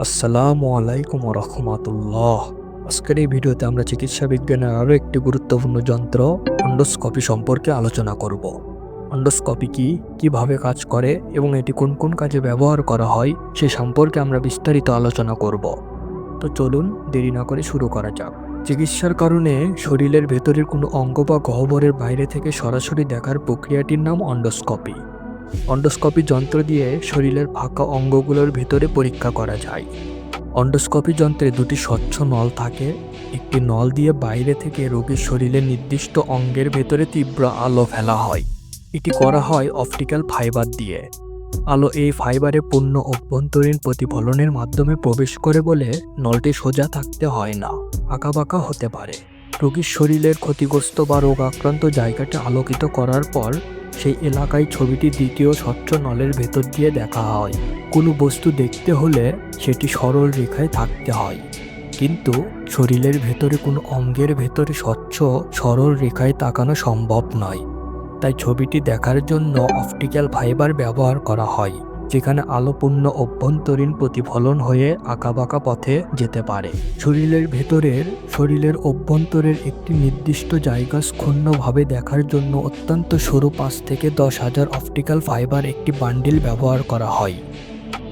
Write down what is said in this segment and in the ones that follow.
আসসালামু আলাইকুম রহমতুল্লাহ। আজকের এই ভিডিওতে আমরা চিকিৎসা বিজ্ঞানের আরও একটি গুরুত্বপূর্ণ যন্ত্র, অন্ডোস্কপি সম্পর্কে আলোচনা করব। অন্ডোস্কপি কি? কীভাবে কাজ করে? এবং এটি কোন কোন কাজে ব্যবহার করা হয়? সে সম্পর্কে আমরা বিস্তারিত আলোচনা করব। তো চলুন দেরি না করে শুরু করা যাক। চিকিৎসার কারণে শরীরের ভেতরের কোনো অঙ্গ বা গহ্বরের বাইরে থেকে সরাসরি দেখার প্রক্রিয়াটির নাম অন্ডোস্কপি। অন্ডোস্কপি যন্ত্র দিয়ে শরীরের ফাঁকা অঙ্গগুলোর ভিতরে পরীক্ষা করা যায়। অন্ডোস্কোপি যন্ত্রে দুটি স্বচ্ছ নল থাকে। একটি নল দিয়ে বাইরে থেকে রোগীর শরীরের নির্দিষ্ট অঙ্গের ভেতরে তীব্র আলো ফেলা হয়। এটি করা হয় অপটিক্যাল ফাইবার দিয়ে। আলো এই ফাইবারে পূর্ণ অভ্যন্তরীণ প্রতিফলনের মাধ্যমে প্রবেশ করে বলে নলটি সোজা থাকতে হয় না, আঁকাবাঁকা হতে পারে। রোগীর শরীরের ক্ষতিগ্রস্ত বা রোগ আক্রান্ত জায়গাটি আলোকিত করার পর সেই এলাকায় ছবিটি দ্বিতীয় স্বচ্ছ নলের ভেতর দিয়ে দেখা হয়। কোনো বস্তু দেখতে হলে সেটি সরল রেখায় থাকতে হয়। কিন্তু শরীরের ভেতরে কোনো অঙ্গের ভেতরে স্বচ্ছ, সরল রেখায় তাকানো সম্ভব নয়। তাই ছবিটি দেখার জন্য অপটিক্যাল ফাইবার ব্যবহার করা হয়। যেখানে আলোপূর্ণ অভ্যন্তরীণ প্রতিফলন হয়ে আঁকাবাঁকা পথে যেতে পারে। শরীরের ভেতরের, শরীরের অভ্যন্তরের একটি নির্দিষ্ট জায়গা ক্ষুণ্ণভাবে দেখার জন্য অত্যন্ত সরু পাঁচ থেকে দশ হাজার অপটিক্যাল ফাইবার একটি বান্ডিল ব্যবহার করা হয়।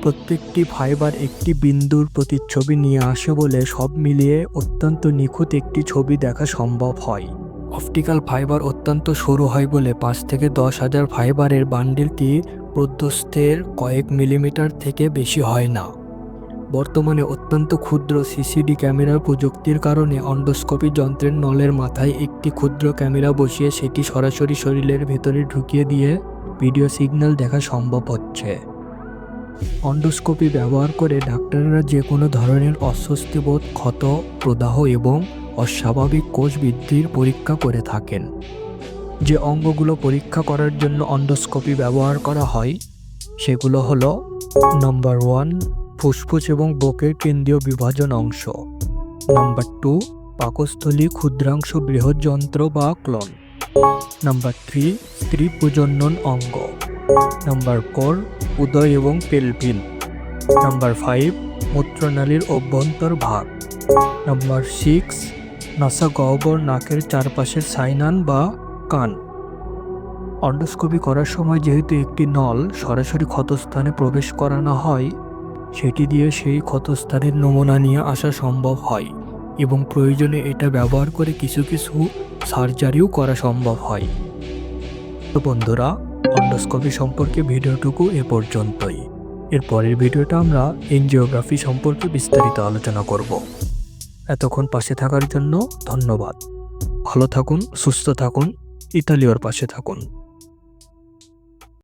প্রত্যেকটি ফাইবার একটি বিন্দুর প্রতিচ্ছবি নিয়ে আসে বলে সব মিলিয়ে অত্যন্ত নিখুঁত একটি ছবি দেখা সম্ভব হয়। অপটিক্যাল ফাইবার অত্যন্ত সরু হয় বলে পাঁচ থেকে দশ হাজার ফাইবারের বান্ডিলটি প্রধ্যস্থের কয়েক মিলিমিটার থেকে বেশি হয় না। বর্তমানে অত্যন্ত ক্ষুদ্র সিসিডি ক্যামেরার প্রযুক্তির কারণে অন্ডোস্কোপি যন্ত্রের নলের মাথায় একটি ক্ষুদ্র ক্যামেরা বসিয়ে সেটি সরাসরি শরীরের ভেতরে ঢুকিয়ে দিয়ে ভিডিও সিগন্যাল দেখা সম্ভব হচ্ছে। অন্ডোস্কোপি ব্যবহার করে ডাক্তাররা যে কোনো ধরনের অস্বস্তিবোধ ক্ষত, প্রদাহ এবং অস্বাভাবিক কোষ বৃদ্ধির পরীক্ষা করে থাকেন। যে অঙ্গগুলো পরীক্ষা করার জন্য অন্ডোস্কোপি ব্যবহার করা হয়, সেগুলো হলো, নম্বর ওয়ান, ফুসফুস এবং বকের কেন্দ্রীয় বিভাজন অংশ। নম্বর টু, পাকস্থলী ক্ষুদ্রাংশ বৃহৎযন্ত্র বা ক্লন। নাম্বার থ্রি, স্ত্রী প্রজনন অঙ্গ। নাম্বার ফোর উদয় এবং পেলভিন নাম্বার ফাইভ, মূত্রনালীর অভ্যন্তর ভাগ। নাম্বার সিক্স, নাসা গহ্বর নাকের চারপাশের সাইনান বা কান। অন্ডোস্কোপি করার সময় যেহেতু একটি নল সরাসরি ক্ষতস্থানে প্রবেশ করানো হয়, সেটি দিয়ে সেই ক্ষতস্থানের নমুনা নিয়ে আসা সম্ভব হয় এবং প্রয়োজনে এটা ব্যবহার করে কিছু কিছু সার্জারিও করা সম্ভব হয়। তো বন্ধুরা অন্ডোস্কোপি সম্পর্কে ভিডিওটুকু এ পর্যন্তই। এর পরের ভিডিওটা আমরা এনজিওগ্রাফি সম্পর্কে বিস্তারিত আলোচনা করব। এতক্ষণ পাশে থাকার জন্য ধন্যবাদ। ভালো থাকুন, সুস্থ থাকুন, ইতালিওর পাশে থাকুন।